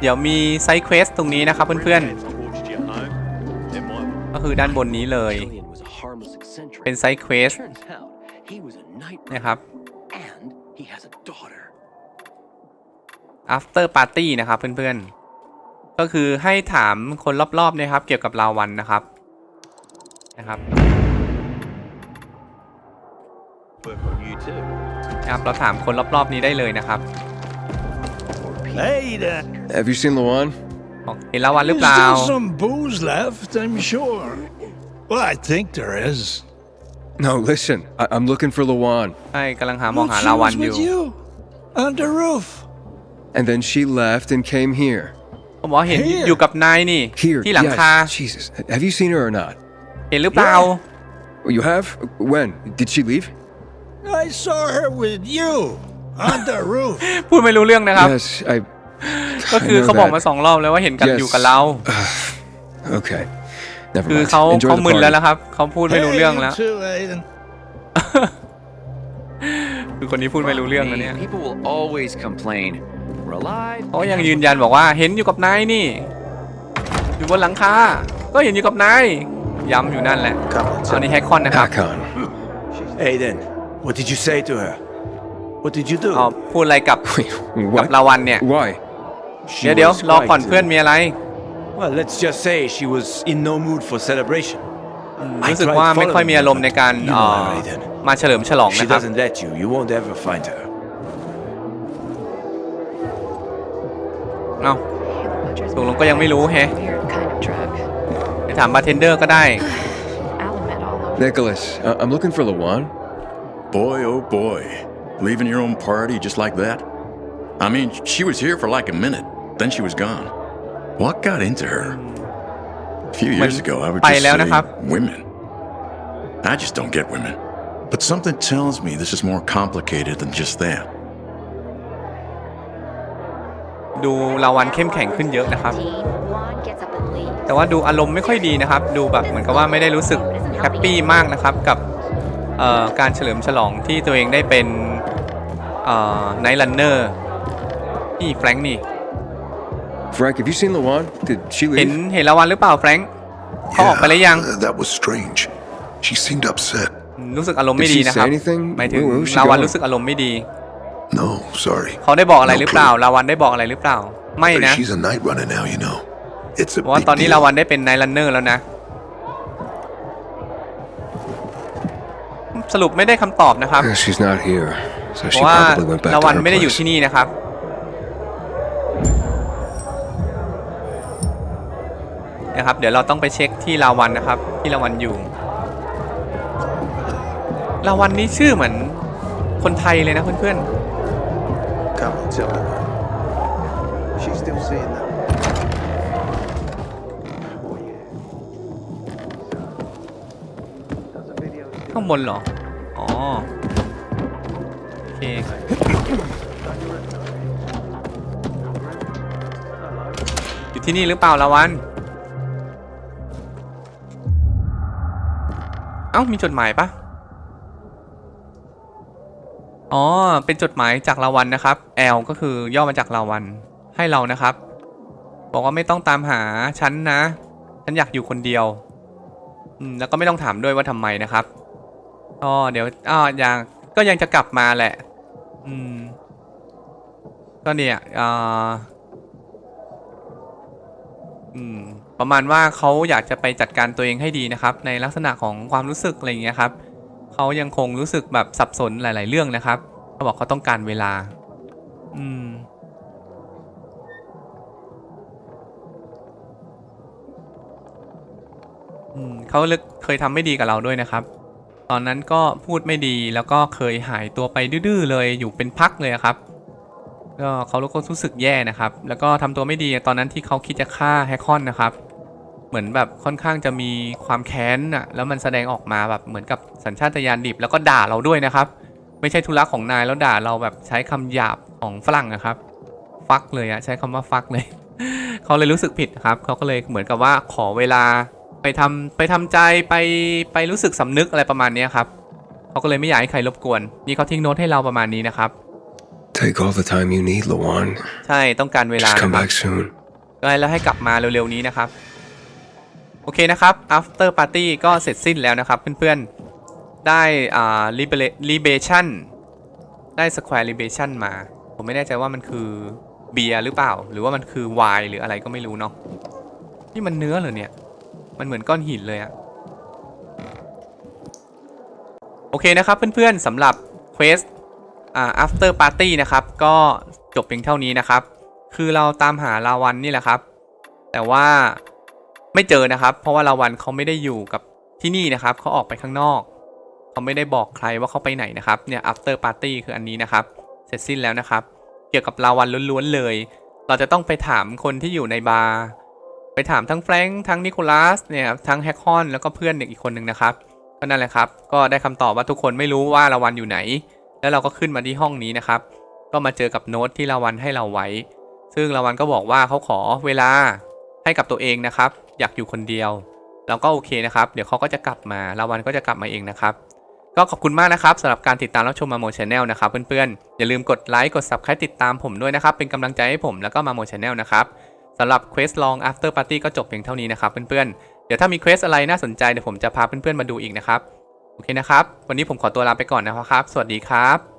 เดี๋ยวมีไซเควสตรงนี้นะครับเพื่อนๆ ก็คือด้านบนนี้เลย เป็นไซเควสนะครับ After party นะครับเพื่อนๆ ก็คือให้ถามคนรอบๆนะครับ เกี่ยวกับลาวันนะครับนะครับนะครับเราถามคนรอบๆนี้ได้เลยนะครับ Hey there. Have you seen Lawan? บอกเห็นลาวันหรือ There's เปล่า still some booze left, I'm sure. Well, I think there is. No, listen. I- I'm looking for Lawan. ใช่กำลังหามอง Well, หา she ลาวัน was อยู่ with you on the roof. And then she left and came here. ผมบอกเห็น Here อยู่กับนายนี่ Here. ที่หลังคา Yes. Jesus. Have you seen her or not? เห็นหรือเปล่า Oh, You have? When? Did she leave? I saw her with you on the roof. พูดไม่รู้เรื่องนะครับ Yes, I. ก็คือ I know เขาบอก that. มาสองรอบแล้วว่าเห็นกัน Yes. อยู่กับเรา Okay. Never คือ mind. เขา Enjoy เขา the มึนแล้ว party. นะครับ เขาพูดไม่รู้ Hey, เรื่อง you แล้ว too, Aiden. คือคนนี้พูดไม่รู้เรื่องแล้วเนี่ย People will always complain. We're alive. เขายังยืนยันบอกว่าเห็นอยู่กับนายนี่ อยู่บนหลังคา ก็เห็นอยู่กับนาย ย้ำอยู่นั่นแหละ Come on, ตอนนี้แฮกคอนนะครับ Hakon. Aiden, what did you say to her? What did you do? อ๋อพูดอะไรกับ Wait, กับ what? ลาวันเนี่ย Why? She เดี๋ยวเดี๋ยว was รอก่อน quite, เพื่อนมีอะไร Well, let's just say she was in no mood for celebration. I รู้สึก tried ว่าไม่ค่อยมี following อารมณ์ในการ her, but เอ่ you อ know her, Aiden. มาเฉลิมฉลอง If she นะครับ doesn't let you, you won't ever find her. เอ้า ตกลงก็ยังไม่รู้แฮะ Weird kind of drug. ไปถามบาร์เทนเดอร์ก็ได้ Alamet all over. Nicholas, I- I'm looking for Lawan. Boy, oh boy. Leaving your own party just like that? I mean, she was here for like a minute, then she was gone. What got into her? A few years ago, I would ไป just แล้ว say นะครับ women. I just don't get women. But something tells me this is more complicated than just that. ดูลาวันเข้มแข็งขึ้นเยอะนะครับ Juan gets up and leaves. แต่ว่าดูอารมณ์ไม่ค่อยดีนะครับ ดูแบบเหมือนกับว่าไม่ได้รู้สึกแฮปปี้มากนะครับกับเอ่อการเฉลิมฉลองที่ตัวเองได้เป็นไนท์รันเนอร์นี่แฟรงค์นี่ Frank, have you seen Lawan? Did she เห็น leave? เห็นลาวันหรือเปล่าแฟรงค์เขาออกไปแล้วยัง uh, that was strange. She seemed upset. รู้สึกอารมณ์ไม่ดี Did she นะครับ say anything? หมายถึง Where- where was she ลาวัน going? รู้สึกอารมณ์ไม่ดี No, sorry. เขาได้บอกอะไร No หรือเปล่า clue. ลาวันได้บอกอะไรหรือเปล่า ไม่ Uh, นะ She's a night runner now, you know. It's a เพราะว่า big ตอนนี้ deal. ลาวันได้เป็นไนท์รันเนอร์แล้วนะ สรุปไม่ได้คำตอบนะครับ Uh, She's not here, so เพ she ราะว่า probably went back ลา to วัน her ไม่ได้อยู่ place. ที่นี่นะครับ นะครับ เดี๋ยวเราต้องไปเช็คที่ลาวันนะครับ ที่ลาวันอยู่ลาวันนี่ชื่อเหมือนคนไทยเลยนะเพื่อน Come on, tell me. She's still saying that. ๆข้างบนเหรอ อ๋อ โอเค อยู่ที่นี่หรือเปล่าลาวัน อ้ามีจดหมายปะอ๋อ เป็นจดหมายจากลาวันนะครับ L ก็คือย่อมาจากลาวันให้เรานะครับ บอกว่าไม่ต้องตามหาฉันนะ ฉันอยากอยู่คนเดียว อืม แล้วก็ไม่ต้องถามด้วยว่าทำไมนะครับก็เดี๋ยวอ้าวยังก็ยังจะกลับมาแหละ อืม ก็เนี่ยอ่า ประมาณว่าเขาอยากจะไปจัดการตัวเองให้ดีนะครับ ในลักษณะของความรู้สึกอะไรอย่างเงี้ยครับเขายังคงรู้สึกแบบสับสนหลาย ๆ เรื่องนะครับเขาบอกเขาต้องการเวลา อืม อืมเขาเคยทำไม่ดีกับเราด้วยนะครับ ตอนนั้นก็พูดไม่ดีแล้วก็เคยหายตัวไปดื้อๆเลยอยู่เป็นพักเลยครับ ก็เขาก็รู้สึกแย่นะครับ แล้วก็ทำตัวไม่ดีตอนนั้นที่เขาคิดจะฆ่าแฮคอนนะครับ เหมือนแบบค่อนข้างจะมีความแค้นอะแล้วมันแสดงออกมาแบบเหมือนกับสัญชาตญาณดิบแล้วก็ด่าเราด้วยนะครับ ไม่ใช่ธุระของนายแล้วด่าเราแบบใช้คำหยาบของฝรั่งนะครับ ฟักเลยอะใช้คำว่าฟักเลย เขาเลยรู้สึกผิดครับ เขาก็เลยเหมือนกับว่าขอเวลาไปทำไปทำใจไปไปรู้สึกสำนึกอะไรประมาณนี้ครับ เขาก็เลยไม่อยากให้ใครรบกวน นี่เขาทิ้งโน้ตให้เราประมาณนี้นะครับ Take all the time you need, Lawan. ใช่ต้องการเวลา Just นะ come ครับ back soon. ก็ให้แล้วให้กลับมาเร็วๆนี้นะครับ โอเคนะครับ after party ก็เสร็จสิ้นแล้วนะครับ เพื่อนๆ ได้อ่า libera- libation ได้ square libation มา ผมไม่แน่ใจว่ามันคือเบียร์หรือเปล่า หรือว่ามันคือไวน์หรืออะไรก็ไม่รู้เนาะนี่มันเนื้อเหรอเนี่ย มันเหมือนก้อนหินเลยอะโอเคนะครับเพื่อนๆสำหรับ quest อ่า after party นะครับ ก็จบเพียงเท่านี้นะครับ คือเราตามหาลาวันนี่แหละครับ แต่ว่าไม่เจอนะครับ เพราะว่าลาวันเขาไม่ได้อยู่กับที่นี่นะครับเขาออกไปข้างนอกเขาไม่ได้บอกใครว่าเขาไปไหนนะครับเนี่ย after party คืออันนี้นะครับ เสร็จสิ้นแล้วนะครับ เกี่ยวกับลาวันล้วนๆเลย เราจะต้องไปถามคนที่อยู่ในบาร์ไปถามทั้งแฟรงค์ทั้งนิโคลัสเนี่ยทั้งแฮกฮอนแล้วก็เพื่อนเด็กอีกคนหนึ่งนะครับก็นั่นแหละครับ ก็ได้คำตอบว่าทุกคนไม่รู้ว่าลาวันอยู่ไหน แล้วเราก็ขึ้นมาที่ห้องนี้นะครับ ก็มาเจอกับโน้ตที่ลาวันให้เราไว้ ซึ่งลาวันก็บอกว่าเขาขอเวลาให้กับตัวเองนะครับ อยากอยู่คนเดียวเราก็โอเคนะครับ เดี๋ยวเขาก็จะกลับมาลาวันก็จะกลับมาเองนะครับ ก็ขอบคุณมากนะครับสำหรับการติดตามรับชมมาโมชแนลนะครับเพื่อนๆ อย่าลืมกดไลค์ กด subscribe ติดตามผมด้วยนะครับ เป็นกำลังใจให้ผมแล้วก็มาโมชแนลนะครับสำหรับ Quest Long After Party ก็จบเพียงเท่านี้นะครับเพื่อนๆ เดี๋ยวถ้ามี Quest อะไรน่าสนใจเดี๋ยวผมจะพาเพื่อนๆมาดูอีกนะครับ โอเคนะครับ วันนี้ผมขอตัวลาไปก่อนนะครับ สวัสดีครับ